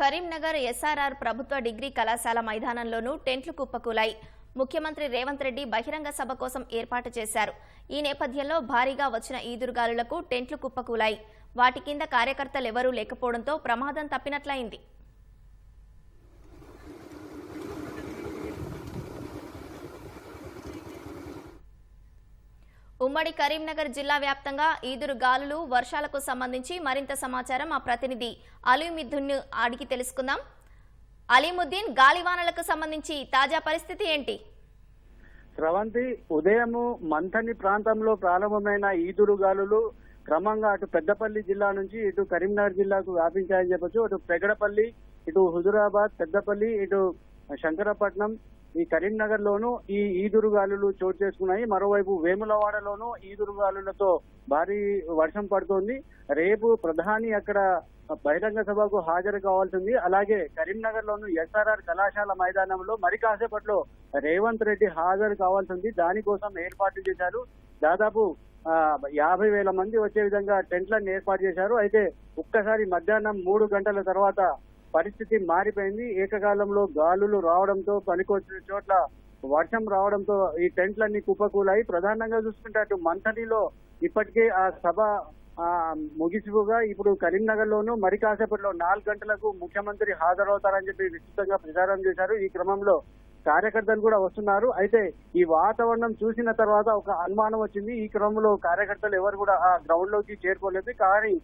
Karimnagar SRR ప్రభుత్వ degree కళాశాల మైదానంలోనూ టెంట్లు కుప్పకూలాయి. ముఖ్యమంత్రి రేవంత్ రెడ్డి బహిరంగ సభ కోసం ఏర్పాటు చేశారు. ఈ నేపథ్యంలో భారీగా వచ్చిన ఈదురుగాలులకు టెంట్లు కుప్పకూలాయి. వాటి కింద కార్యకర్తలెవరూ లేకపోవడంతో ప్రమాదం తప్పినట్లయింది. ఉమ్మడి కరీంనగర్ జిల్లా వ్యాప్తంగా ఈదురు గాలులు వర్షాలకు సంబంధించి మరింత సమాచారం మా ప్రతినిధి అలీముద్దీన్ అడిగి తెలుసుకుందాం. అలీముద్దీన్ గాలివానలకు సంబంధించి తాజా పరిస్థితి ఏంటి? స్రవంతి ఉదయము మంథని ప్రాంతంలో ప్రారంభమైన ఈదురు గాలులు క్రమంగా అటు పెద్దపల్లి జిల్లా నుంచి ఇటు కరీంనగర్ జిల్లాకు వ్యాపించాయని చెప్పొచ్చు. అటు పెగడపల్లి ఇటు హుజురాబాద్ పెద్దపల్లి ఇటు శంకరపట్నం ఈ కరీంనగర్ లోను ఈ ఈదురుగాలులు చోటు చేసుకున్నాయి. మరోవైపు వేములవాడలోను ఈదురుగాలులతో భారీ వర్షం పడుతోంది. రేపు ప్రధాని అక్కడ బహిరంగ సభకు హాజరు కావాల్సింది. అలాగే కరీంనగర్ లోను ఎస్ఆర్ఆర్ కళాశాల మైదానంలో మరి కాసేపట్లో రేవంత్ రెడ్డి హాజరు కావాల్సింది. దానికోసం ఏర్పాట్లు చేశారు. దాదాపు యాభై వేల మంది వచ్చే విధంగా టెంట్లను ఏర్పాటు చేశారు. అయితే ఒక్కసారి మధ్యాహ్నం మూడు గంటల తర్వాత పరిస్థితి మారిపోయింది. ఏకకాలంలో గాలులు రావడంతో పనికొచ్చిన చోట్ల వర్షం రావడంతో ఈ టెంట్లన్నీ కుప్పకూలాయి. ప్రధానంగా చూసుకుంటే అటు మంథలిలో ఇప్పటికే ఆ సభ ముగిసిపోగా ఇప్పుడు కరీంనగర్ లోను మరి కాసేపట్లో నాలుగు గంటలకు ముఖ్యమంత్రి హాజరవుతారని చెప్పి విస్తృతంగా ప్రచారం చేశారు. ఈ క్రమంలో కార్యకర్తలు కూడా వస్తున్నారు. అయితే ఈ వాతావరణం చూసిన తర్వాత ఒక అనుమానం వచ్చింది. ఈ క్రమంలో కార్యకర్తలు ఎవరు కూడా ఆ గ్రౌండ్లోకి చేరుకోలేదు. కానీ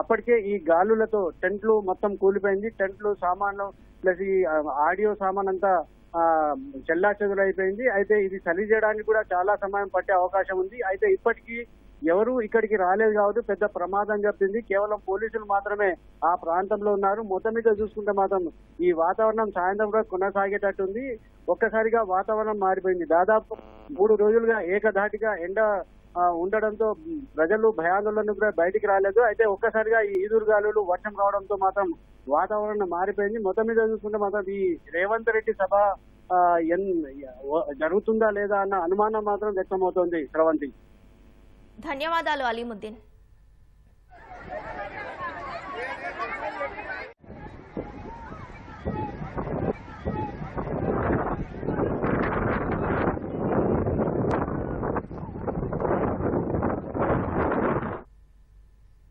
అప్పటికే ఈ గాలులతో టెంట్లు మొత్తం కూలిపోయింది. టెంట్లు సామాన్లు ప్లస్ ఈ ఆడియో సామాన్ అంతా చెల్లా అయిపోయింది అయితే ఇది సరి చేయడానికి కూడా చాలా సమయం పట్టే అవకాశం ఉంది. అయితే ఇప్పటికీ ఎవరు ఇక్కడికి రాలేదు కాబట్టి పెద్ద ప్రమాదం చెప్పింది కేవలం పోలీసులు మాత్రమే ఆ ప్రాంతంలో ఉన్నారు. మొత్తం మీద చూసుకుంటే మాత్రం ఈ వాతావరణం సాయంత్రం కూడా కొనసాగేటట్టుంది ఒక్కసారిగా వాతావరణం మారిపోయింది. దాదాపు మూడు రోజులుగా ఏకధాటిగా ఎండ ఉండడంతో ప్రజలు భయాందోళన కూడా బయటికి రాలేదు. అయితే ఒక్కసారిగా ఈ ఈదురుగాలులు వర్షం రావడంతో మాత్రం వాతావరణం మారిపోయింది. మొత్తం మీద చూసుకుంటే మాత్రం ఈ రేవంత్ రెడ్డి సభ జరుగుతుందా లేదా అన్న అనుమానం మాత్రం వ్యక్తమవుతోంది స్రవంతి ధన్యవాదాలు అలీముద్దీన్.